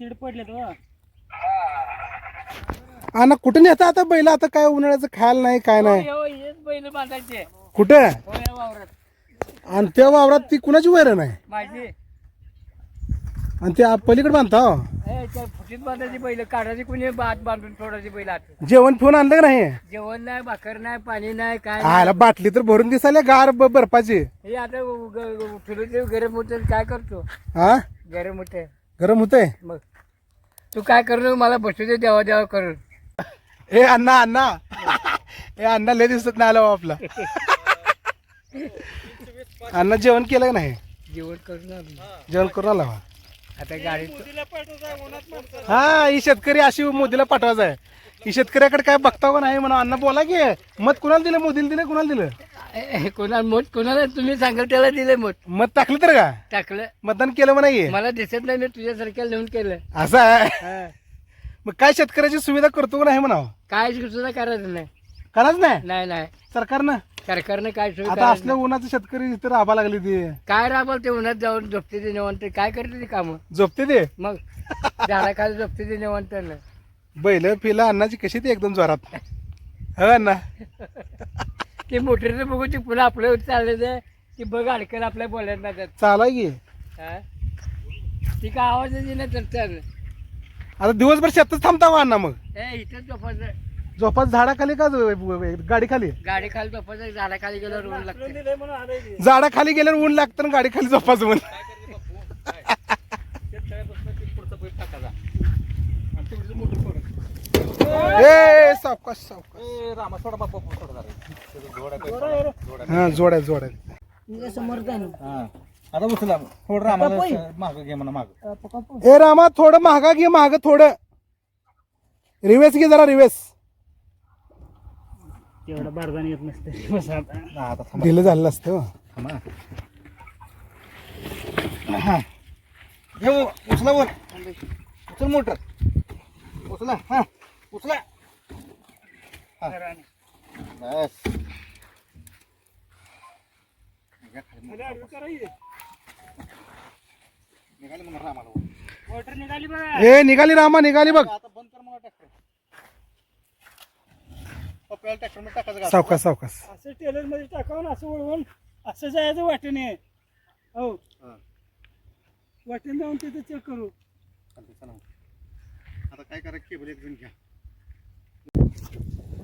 तिकडे पडले तो आणि कुठे नेता आता बैल? आता काय उन्हाळ्याचं खायला नाही काय नाही? हेच बैल बांधायचे. कुठे? या वावरात. आणि त्या वावरात ती कुणाची वैरण आहे माझी. आणि ते आप- पलीकडे बांधता हो. ए, त्या फुटीत बांधायची बैल काढायची कुणी बात बांधून सोडायची बैल आत. जेवण ठेवून आणलं का नाही? जेवण नाही भाकर नाही पाणी नाही काय नाही. बाटली तर भरून दिसायला गार ब- बर्फाची. हे आता उठलो गरम होते काय करतो? हा गरम होते गरम होतंय? मग. तू काय करू मला बसू दे देवा देवा करून ए अण्णा अण्णा. ए अण्णा लय दिसत नाही आला हो आपला. अण्णा जेवण केलं का नाही? जेवण करून आलो. जेवण करून आला हो. आता गाडीत हा ही शेतकरी अशी मोदीला पाठवायचा आहे. ही शेतकऱ्याकडे काय बघता का नाही म्हणा अण्णा बोला की. मत कुणाला दिलं? मोदीला दिलं कुणाला दिलं? कोणाला मत कोणाला तुम्ही सांगाल त्याला दिले मत मत टाकलं तर का? टाकलं. मतदान केलं म्हणा मला दिसत नाही मी तुझ्यासारख्या लिहून केलं असं आहे? हा. मग काय शेतकऱ्याची सुविधा करतो का नाही म्हणावं? काय सुद्धा करायचं नाही. कराच नाही? नाही नाही. सरकारनं? सरकारनं काय सोय आता करायचं असल्या उन्हाचं शेतकरी इथे राबा लागली ती. नाही. काय राबल ते उन्हात जाऊन झोपते ते निवांत. काय करते ते काम? झोपते ते? मग झाडाखाली झोपते ते निवांत. बैल फिला अन्नाची कशी ती एकदम जोरात? हो अण्णा ते मोटरीचं बघू ते पुन्हा आपल्या चालले ते ती बघ अडकल आपल्या बोलायला ना त्यात चाला की. हा? ती काय आवाज नाही तर तर आता दिवसभर शेतच थांबता का अण्णा मग. ए इथं झोपायचं. झोपात झाडाखाली का गाडी खाली गाडी खाली झोपायचं झाडाखाली गेल्यावर ऊन लागते. झाडाखाली गेल्यावर ऊन लागतं आणि गाडी खाली झोपायचं म्हण ए सावकाश सावकाश हा जोड्या जोड्या समोर आता उचला. थोडं आम्हाला माग घे म्हणा माग. ए रामा थोडं महागा घे महाग थोडं. रिवेस घे जरा रिवेस. तेवढं बारदान येत नसते. बस आता. आता थांबा. ढिलं झालेलं असतं हो. थांबा. हा. घे वो, उचला वर. उचल मोटर. उचला हा. उचला. हा. बस मग. निघाली म्हणा आम्हाला वर. मोटर निघाली बघा ए निघाली रामा निघाली बघ आता बंद कर मग ट्रॅक्टर पप्प्याला ट्रॅक्टरमध्ये टाकायचं का? सावकाश सावकाश असं टेलरमध्ये टाकावून असं वळवून असं जायचं वाटेने हो हा. वाटेने जाऊन तिथे चेक करू मग. आता काय करा केबल एक जण घ्या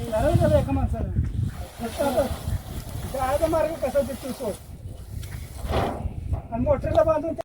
घराला झालं एका माणसानं फक्त आता जायचा मार्ग कसा दिसतो सोड आणि मोटरला बांधून